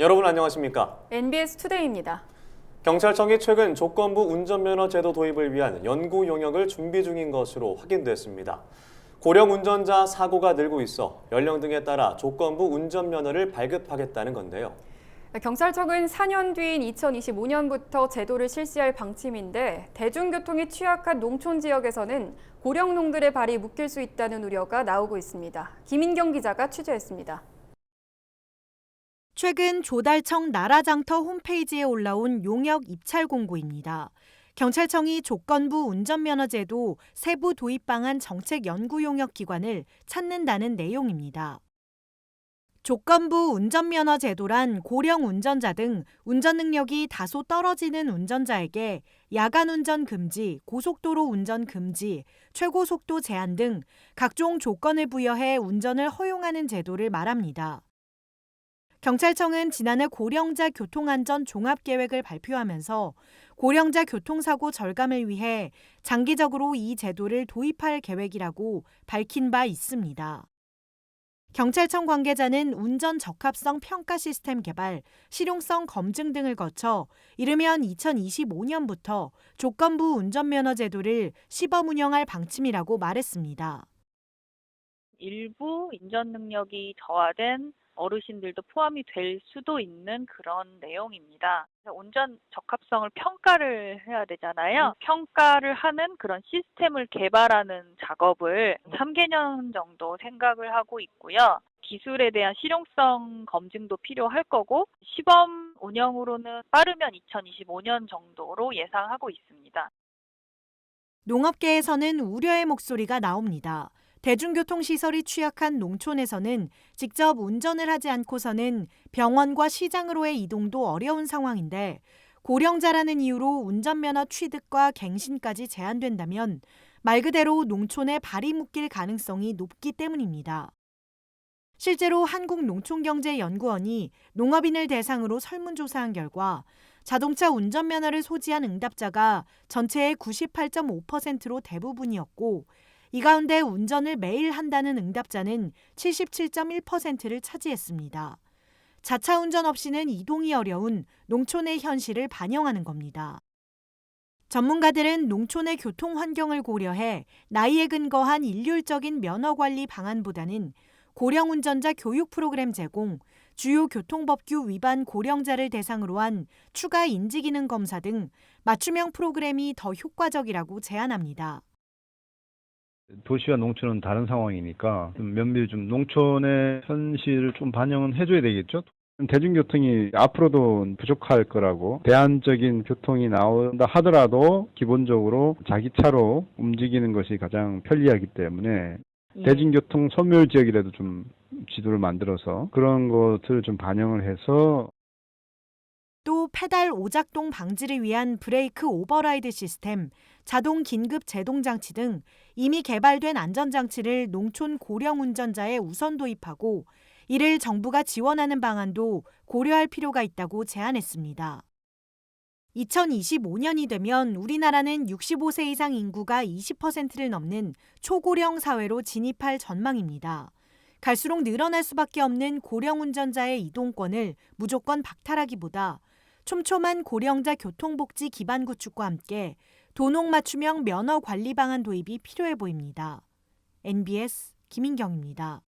여러분 안녕하십니까? NBS 투데이입니다. 경찰청이 최근 조건부 운전면허 제도 도입을 위한 연구 용역을 준비 중인 것으로 확인됐습니다. 고령 운전자 사고가 늘고 있어 연령 등에 따라 조건부 운전면허를 발급하겠다는 건데요. 경찰청은 4년 뒤인 2025년부터 제도를 실시할 방침인데 대중교통이 취약한 농촌 지역에서는 고령농들의 발이 묶일 수 있다는 우려가 나오고 있습니다. 김인경 기자가 취재했습니다. 최근 조달청 나라장터 홈페이지에 올라온 용역 입찰 공고입니다. 경찰청이 조건부 운전면허제도 세부 도입 방안 정책 연구 용역 기관을 찾는다는 내용입니다. 조건부 운전면허 제도란 고령 운전자 등 운전 능력이 다소 떨어지는 운전자에게 야간 운전 금지, 고속도로 운전 금지, 최고 속도 제한 등 각종 조건을 부여해 운전을 허용하는 제도를 말합니다. 경찰청은 지난해 고령자 교통안전 종합계획을 발표하면서 고령자 교통사고 절감을 위해 장기적으로 이 제도를 도입할 계획이라고 밝힌 바 있습니다. 경찰청 관계자는 운전 적합성 평가 시스템 개발, 실용성 검증 등을 거쳐 이르면 2025년부터 조건부 운전면허 제도를 시범 운영할 방침이라고 말했습니다. 일부 운전 능력이 저하된 어르신들도 포함이 될 수도 있는 그런 내용입니다. 운전 적합성을 평가를 해야 되잖아요. 평가를 하는 그런 시스템을 개발하는 작업을 3개년 정도 생각을 하고 있고요. 기술에 대한 실용성 검증도 필요할 거고 시범 운영으로는 빠르면 2025년 정도로 예상하고 있습니다. 농업계에서는 우려의 목소리가 나옵니다. 대중교통시설이 취약한 농촌에서는 직접 운전을 하지 않고서는 병원과 시장으로의 이동도 어려운 상황인데 고령자라는 이유로 운전면허 취득과 갱신까지 제한된다면 말 그대로 농촌에 발이 묶일 가능성이 높기 때문입니다. 실제로 한국농촌경제연구원이 농업인을 대상으로 설문조사한 결과 자동차 운전면허를 소지한 응답자가 전체의 98.5%로 대부분이었고 이 가운데 운전을 매일 한다는 응답자는 77.1%를 차지했습니다. 자차 운전 없이는 이동이 어려운 농촌의 현실을 반영하는 겁니다. 전문가들은 농촌의 교통 환경을 고려해 나이에 근거한 일률적인 면허 관리 방안보다는 고령 운전자 교육 프로그램 제공, 주요 교통법규 위반 고령자를 대상으로 한 추가 인지기능 검사 등 맞춤형 프로그램이 더 효과적이라고 제안합니다. 도시와 농촌은 다른 상황이니까 좀 면밀히 좀 농촌의 현실을 좀 반영은 해줘야 되겠죠. 대중교통이 앞으로도 부족할 거라고 대안적인 교통이 나온다 하더라도 기본적으로 자기 차로 움직이는 것이 가장 편리하기 때문에 대중교통 소멸 지역이라도 좀 지도를 만들어서 그런 것을 좀 반영을 해서 또 페달 오작동 방지를 위한 브레이크 오버라이드 시스템, 자동 긴급 제동 장치 등 이미 개발된 안전 장치를 농촌 고령 운전자에 우선 도입하고 이를 정부가 지원하는 방안도 고려할 필요가 있다고 제안했습니다. 2025년이 되면 우리나라는 65세 이상 인구가 20%를 넘는 초고령 사회로 진입할 전망입니다. 갈수록 늘어날 수밖에 없는 고령 운전자의 이동권을 무조건 박탈하기보다 촘촘한 고령자 교통복지 기반 구축과 함께 도농 맞춤형 면허 관리 방안 도입이 필요해 보입니다. NBS 김인경입니다.